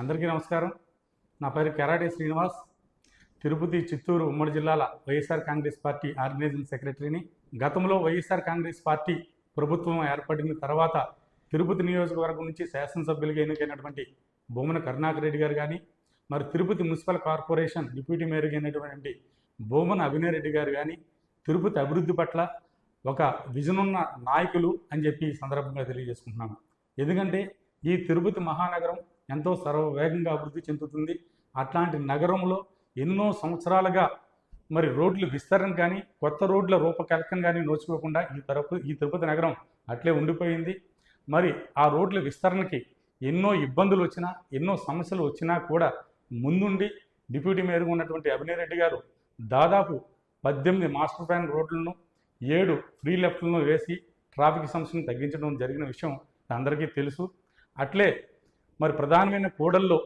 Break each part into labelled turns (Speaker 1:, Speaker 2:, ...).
Speaker 1: అందరికీ నమస్కారం. నా పేరు కెరాటి శ్రీనివాస్. తిరుపతి చిత్తూరు ఉమ్మడి జిల్లాల వైఎస్ఆర్ కాంగ్రెస్ పార్టీ ఆర్గనైజింగ్ సెక్రటరీని. గతంలో వైఎస్ఆర్ కాంగ్రెస్ పార్టీ ప్రభుత్వం ఏర్పడిన తర్వాత తిరుపతి నియోజకవర్గం నుంచి శాసనసభ్యులుగా ఎన్నికైనటువంటి భూమన కరుణాకర్ రెడ్డి గారు కానీ మరి తిరుపతి మున్సిపల్ కార్పొరేషన్ డిప్యూటీ మేయర్గా అయినటువంటి భూమన అభినయ్ రెడ్డి గారు కానీ తిరుపతి అభివృద్ధి పట్ల ఒక విజన్ ఉన్న నాయకులు అని చెప్పి ఈ సందర్భంగా తెలియజేసుకుంటున్నాను. ఎందుకంటే ఈ తిరుపతి మహానగరం ఎంతో సర్వవేగంగా అభివృద్ధి చెందుతుంది. అట్లాంటి నగరంలో ఎన్నో సంవత్సరాలుగా మరి రోడ్లు విస్తరణ కానీ కొత్త రోడ్ల రూపకల్పన కానీ నోచుకోకుండా ఈ తరపు ఈ తిరుపతి నగరం అట్లే ఉండిపోయింది. మరి ఆ రోడ్ల విస్తరణకి ఎన్నో ఇబ్బందులు వచ్చినా ఎన్నో సమస్యలు వచ్చినా కూడా ముందుండి డిప్యూటీ మేయర్గా ఉన్నటువంటి అభినయ్ రెడ్డి గారు దాదాపు పద్దెనిమిది మాస్టర్ ప్లాన్ రోడ్లను ఏడు ఫ్రీ లెఫ్ట్లను వేసి ట్రాఫిక్ సమస్యను తగ్గించడం జరిగిన విషయం అందరికీ తెలుసు. అట్లే మరి ప్రధానమైన కూడల్లో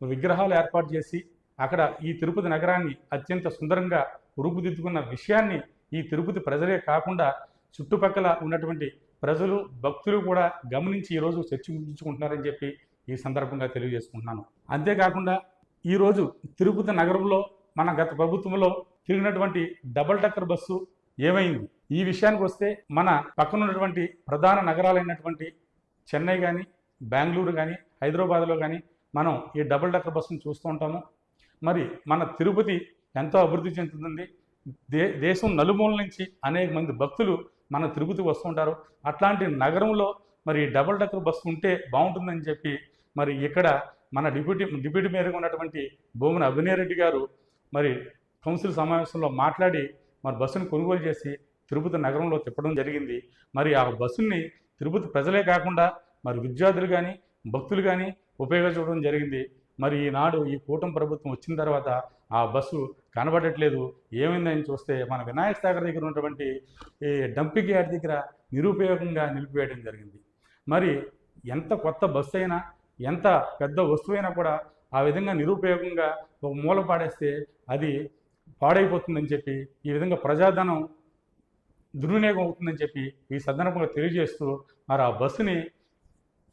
Speaker 1: విగ్రహాలు ఏర్పాటు చేసి అక్కడ ఈ తిరుపతి నగరాన్ని అత్యంత సుందరంగా రూపుదిద్దుకున్న విషయాన్ని ఈ తిరుపతి ప్రజలే కాకుండా చుట్టుపక్కల ఉన్నటువంటి ప్రజలు భక్తులు కూడా గమనించి ఈరోజు చర్చించుకుంటున్నారని చెప్పి ఈ సందర్భంగా తెలియజేసుకుంటున్నాను. అంతేకాకుండా ఈరోజు తిరుపతి నగరంలో మన గత ప్రభుత్వంలో తిరిగినటువంటి డబల్ టక్కర్ బస్సు ఏమైంది? ఈ విషయానికి వస్తే మన పక్కనున్నటువంటి ప్రధాన నగరాలైనటువంటి చెన్నై కానీ బెంగళూరు కానీ హైదరాబాద్లో కానీ మనం ఈ డబుల్ డెక్కర్ బస్సును చూస్తూ ఉంటాము. మరి మన తిరుపతి ఎంతో అభివృద్ధి చెందుతుంది. దే దేశం నలుమూల నుంచి అనేక మంది భక్తులు మన తిరుపతి వస్తుంటారు అట్లాంటి నగరంలో మరి డబుల్ డెక్కర్ బస్సు ఉంటే బాగుంటుందని చెప్పి మరి ఇక్కడ మన డిప్యూటీ డిప్యూటీ మేయర్గా ఉన్నటువంటి భూమన అభినయ్ రెడ్డి గారు మరి కౌన్సిల్ సమావేశంలో మాట్లాడి మరి బస్సును కొనుగోలు చేసి తిరుపతి నగరంలో తిప్పడం జరిగింది. మరి ఆ బస్సుని తిరుపతి ప్రజలే కాకుండా మరి విద్యార్థులు కానీ భక్తులు కానీ ఉపయోగించడం జరిగింది. మరి ఈనాడు ఈ కూటమి ప్రభుత్వం వచ్చిన తర్వాత ఆ బస్సు కనబడట్లేదు. ఏమైందని చూస్తే మన వినాయక సాగర్ దగ్గర ఉన్నటువంటి ఈ డంపింగ్ యార్డ్ దగ్గర నిరుపయోగంగా నిలిపివేయడం జరిగింది. మరి ఎంత కొత్త బస్సు అయినా ఎంత పెద్ద వస్తువైనా కూడా ఆ విధంగా నిరుపయోగంగా ఒక మూల పాడేస్తే అది పాడైపోతుందని చెప్పి ఈ విధంగా ప్రజాధనం దుర్వినియోగం అవుతుందని చెప్పి ఈ సందర్భంగా తెలియజేస్తూ మరి ఆ బస్సుని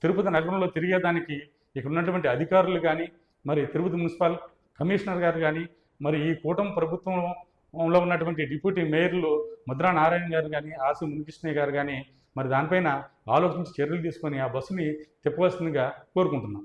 Speaker 1: తిరుపతి నగరంలో తిరిగేదానికి ఇక్కడ ఉన్నటువంటి అధికారులు కానీ మరి తిరుపతి మున్సిపల్ కమిషనర్ గారు కానీ మరి ఈ కూటమి ప్రభుత్వంలో ఉన్నటువంటి డిప్యూటీ మేయర్లు ముద్రా నారాయణ గారు కానీ ఆసు మునికృష్ణయ్య గారు కానీ మరి దానిపైన ఆలోచించి చర్యలు తీసుకొని ఆ బస్సుని తిప్పవలసిందిగా కోరుకుంటున్నాం.